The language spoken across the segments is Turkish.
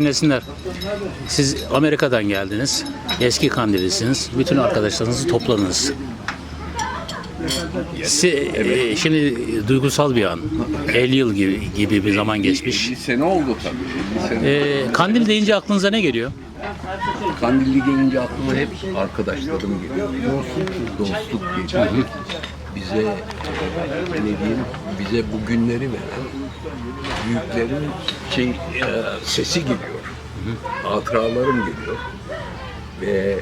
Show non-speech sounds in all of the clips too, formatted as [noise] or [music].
Dinlesinler. Siz Amerika'dan geldiniz. Eski Kandillisiniz. Bütün arkadaşlarınızı topladınız. Si, e, şimdi duygusal bir an. 50 yıl gibi, gibi bir zaman geçmiş. 50 sene oldu tabii. 50 sene. E, Kandil deyince aklınıza ne geliyor? Kandilli gelince aklıma hep arkadaşlarım geliyor. Dostluk geliyor. Bize ne diyeyim, bize bu günleri veren büyüklerin şey, e, sesi geliyor. Hatıralarım geliyor. Ve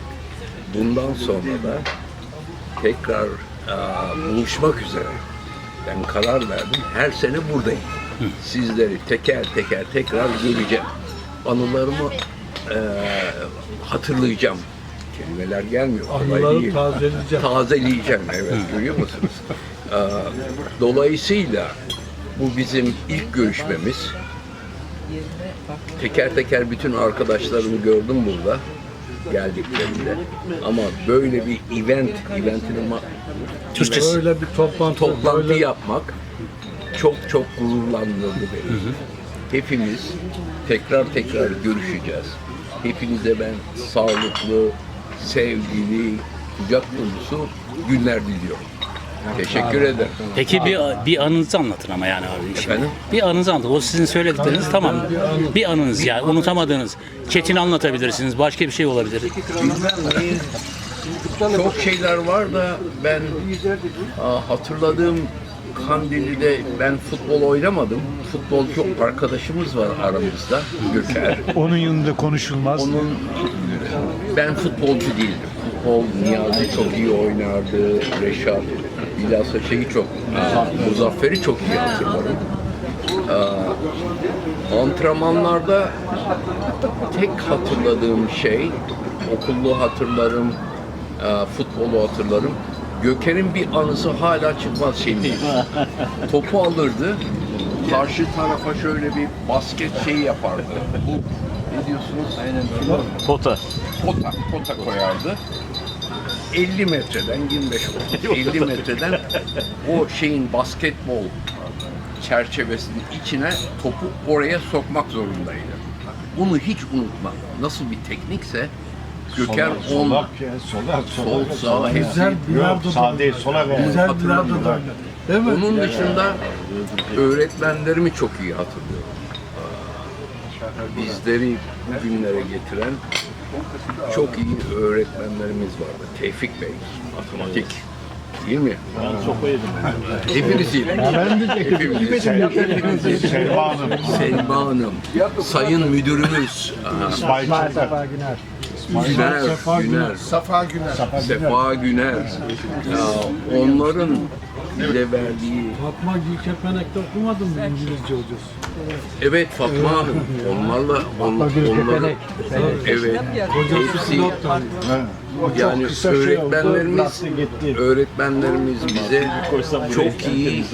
bundan sonra da tekrar e, buluşmak üzere ben karar verdim. Her sene buradayım. Sizleri teker teker tekrar göreceğim. Anılarımı e, hatırlayacağım. Kelimeler gelmiyor. Anıları tazeleyeceğim. [laughs] Tazeleyeceğim evet görüyor musunuz? Ee, dolayısıyla bu bizim ilk görüşmemiz. Teker teker bütün arkadaşlarımı gördüm burada geldiklerinde. Ama böyle bir event, eventin ama Türkçesi. Böyle bir toplantı, toplantı böyle yapmak çok çok gururlandırdı beni. Hepimiz tekrar tekrar görüşeceğiz. Hepinize ben sağlıklı, sevgili, kucak dolusu günler diliyorum. Teşekkür ederim. Peki bir bir anınızı anlatın ama yani abi. Şimdi. Efendim? Bir anınızı anlatın. O sizin söyledikleriniz tamam. Bir anınız yani unutamadığınız. Çetin anlatabilirsiniz. Başka bir şey olabilir. Çok şeyler var da ben aa, hatırladığım Kandilli'de ben futbol oynamadım. Futbolcu arkadaşımız var aramızda. Göker. onun yanında konuşulmaz. Onun ben futbolcu değildim. Futbol Niyazi çok iyi oynardı. Reşat bilhassa şeyi çok Muzaffer'i çok iyi hatırlarım. Antrenmanlarda tek hatırladığım şey okullu hatırlarım, futbolu hatırlarım. Göker'in bir anısı hala çıkmaz şimdi. Topu alırdı, karşı tarafa şöyle bir basket şeyi yapardı. Bu ne diyorsunuz? Aynen Pota. pota, pota koyardı. 50 metreden 25 oldu. 50 metreden o şeyin basketbol çerçevesinin içine topu oraya sokmak zorundaydı. Bunu hiç unutmam. Nasıl bir teknikse Göker on Solak ya, solak, sol solak. sağ hepsi. Güzel bilardo Yok, sağ değil, sola ver. Güzel bilardo da oynadı. Değil mi? Onun dışında öğretmenlerimi çok iyi hatırlıyorum. Bizleri bugünlere getiren çok iyi öğretmenlerimiz vardı. Tevfik Bey, matematik. Değil mi? Ben çok iyiydim. Hepiniz iyiydiniz. Ben de Hepimiz. Selma Hanım, Selma Hanım, Sayın Müdürümüz, İsmail Çakar. Güner. Güner, Safa Güner. Sefa Güner. Ya, onların bize verdiği Fatma Gülkepenek'te okumadın mı İngilizce hocası? Evet Fatma Hanım. Onlarla on, onları evet hepsi yani şey öğretmenlerimiz öğretmenlerimiz bize çok iyi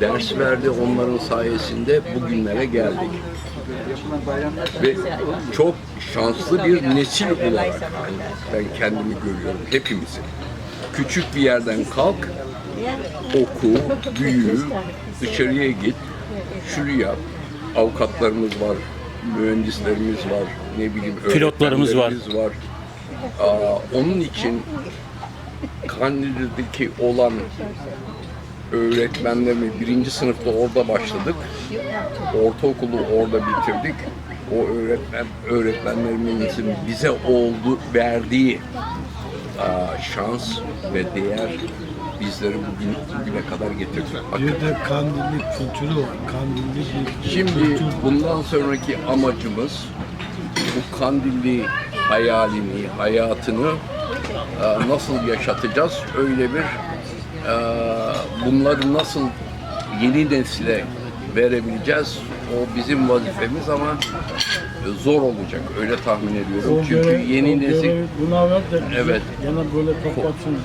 ders verdi. Onların sayesinde bugünlere geldik. Ve çok şanslı bir nesil olarak ben kendimi görüyorum hepimizi. Küçük bir yerden kalk, oku, büyü, dışarıya git, şunu yap. Avukatlarımız var, mühendislerimiz var, ne bileyim Pilotlarımız var. var. Aa, onun için Kandilli'deki olan öğretmenlerimi birinci sınıfta orada başladık. Ortaokulu orada bitirdik. O öğretmen öğretmenlerimizin bize oldu verdiği aa, şans ve değer bizleri bugün, bugüne kadar getirdi. Bir de kandilli kültürü var. Kandilli bir Şimdi kültür. bundan sonraki amacımız bu Kandilli hayalini, hayatını nasıl yaşatacağız? Öyle bir bunları nasıl yeni nesile verebileceğiz? O bizim vazifemiz ama zor olacak. Öyle tahmin ediyorum. O Çünkü görev- yeni nesil buna ver de Evet. Gene böyle toplatsın.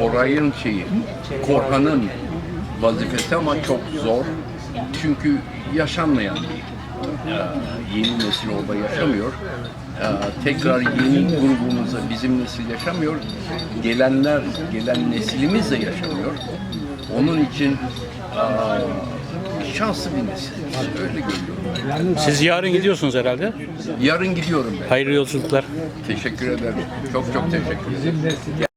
Koray'ın şeyi, Korhan'ın vazifesi ama çok zor. Çünkü yaşanmayan bir e, yeni nesil orada yaşamıyor. Tekrar yeni grubumuza bizim nesil yaşamıyor. Gelenler, gelen neslimiz de yaşamıyor. Onun için şanslı bir nesil. Öyle görüyorum. Siz yarın gidiyorsunuz herhalde. Yarın gidiyorum ben. Hayırlı yolculuklar. Teşekkür ederim. Çok çok teşekkür ederim.